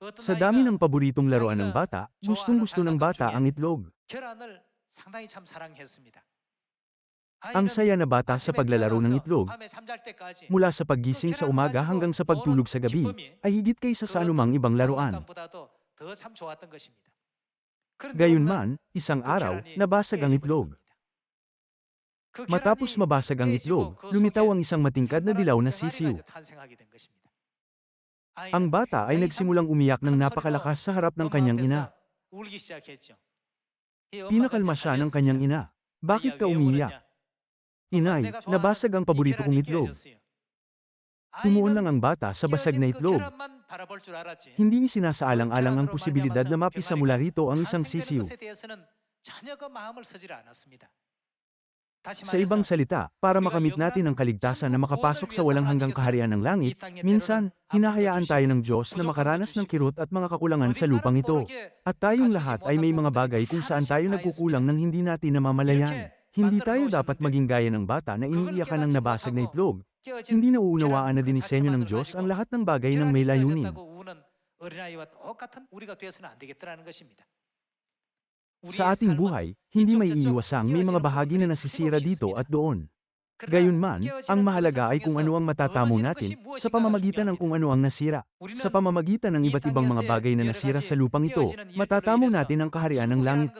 Sa dami ng paboritong laruan ng bata, gustong-gusto ng bata ang itlog. Ang saya na bata sa paglalaro ng itlog, mula sa paggising sa umaga hanggang sa pagtulog sa gabi, ay higit kaysa sa anumang ibang laruan. Gayunman, isang araw, nabasag ang itlog. Matapos mabasag ang itlog, lumitaw ang isang matingkad na dilaw na sisiw. Ang bata ay nagsimulang umiyak ng napakalakas sa harap ng kanyang ina. Pinakalma siya ng kanyang ina. Bakit ka umiyak? Inay, nabasag ang paborito kong itlog. Tumuon lang ang bata sa basag na itlog. Hindi isinasaalang-alang ang posibilidad na mapisa mula rito ang isang sisiw. Sa ibang salita, para makamit natin ang kaligtasan na makapasok sa walang hanggang kaharian ng langit, minsan, hinahayaan tayo ng Diyos na makaranas ng kirot at mga kakulangan sa lupang ito. At tayong lahat ay may mga bagay kung saan tayo nagkukulang ng hindi natin namamalayan. Hindi tayo dapat maging gaya ng bata na iniiyakan ng nabasag na itlog. Hindi nauunawaan na dinisenyo ng Diyos ang lahat ng bagay ng may layunin. Sa ating buhay, hindi may iiwasang may mga bahagi na nasisira dito at doon. Gayunman, ang mahalaga ay kung ano ang matatamo natin sa pamamagitan ng kung ano ang nasira. Sa pamamagitan ng iba't ibang mga bagay na nasira sa lupang ito, matatamo natin ang kaharian ng langit.